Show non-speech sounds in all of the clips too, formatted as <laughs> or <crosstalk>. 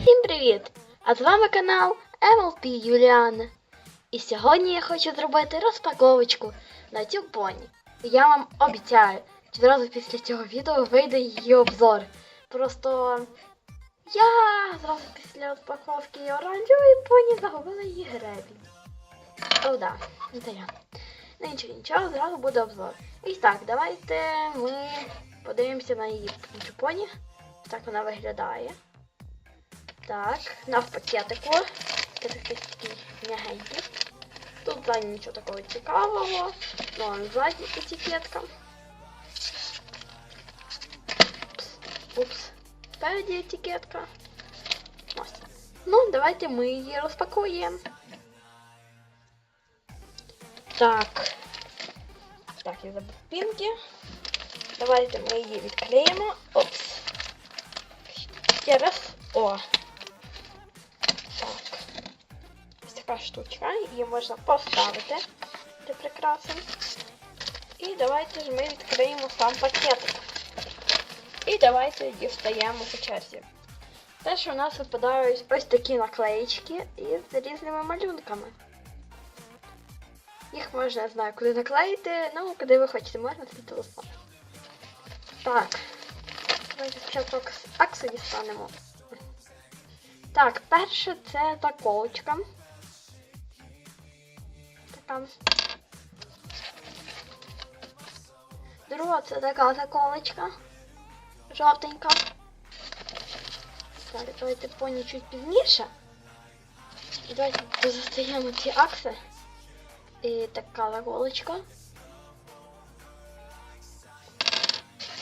Всім привіт! А з вами канал MLP Юліана. І сьогодні я хочу зробити розпаковочку на цю поні. Я вам обіцяю, відразу після цього відео вийде її обзор. Просто я зразу після розпаковки оранжевої поні загубила її гребінь. О, да, це я. Ну нічого, нічого, зразу буде обзор. І так, давайте ми подивимося на її поні. Так вона виглядає. Так, на в пакетику. Пакетик такий м'ягенький. Тут ззаді нічого такого цікавого. Ну, а ззаді етикетка. Упс. Упс. Спереді етикетка. Ось. Ну, давайте ми її розпакуємо. Так. Так, я забув пінки. Давайте ми її відклеїмо. Опс. Ще раз. О. Така штучка. Її можна поставити для прикраси. І давайте ж ми відкриємо сам пакетик. І давайте дістаємо по черзі. Теж у нас випадають ось такі наклеїчки із різними малюнками. Їх можна, я знаю, куди наклеїти, ну, куди ви хочете, можна свій телефон. Так. Давайте спочатку акс- акси дістанемо. Так, перше це заколочка. Така. Друга це така заколочка. Жовтенька. Так, давайте поні чуть пізніше. Давайте позастаємо ці акси. І така заколочка.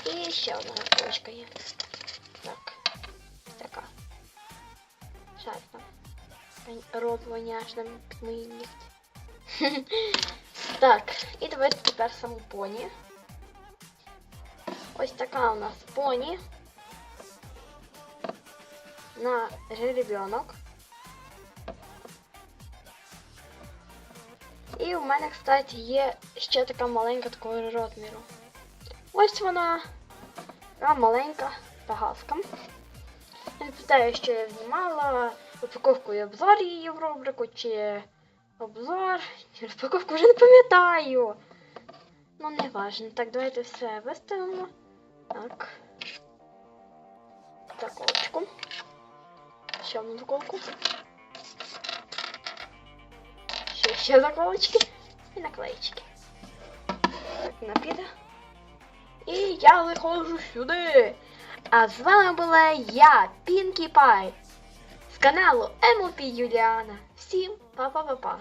І ще одна заколочка є. Так. Така. Шарпа. Рот воняшна під мої нігті. <laughs> так, і давайте тепер саму поні. Ось така у нас поні. На жеребенок. І у мене, кстати, є ще така маленька такого розміру. Ось вона. Така маленька пегаска. Не питаю, що я знімала розпаковку і обзор її в рубрику, чи обзор, розпаковку вже не пам'ятаю. Ну, не важно. Так, давайте все виставимо. Так. Заколочку. Ще одну заколку. Ще, ще заколочки і наклеїчки. Так, вона піде. І я заходжу сюди. А з вами була я, Пінкі Пай, каналу Емопі Юліана. Всім па-па-па-па.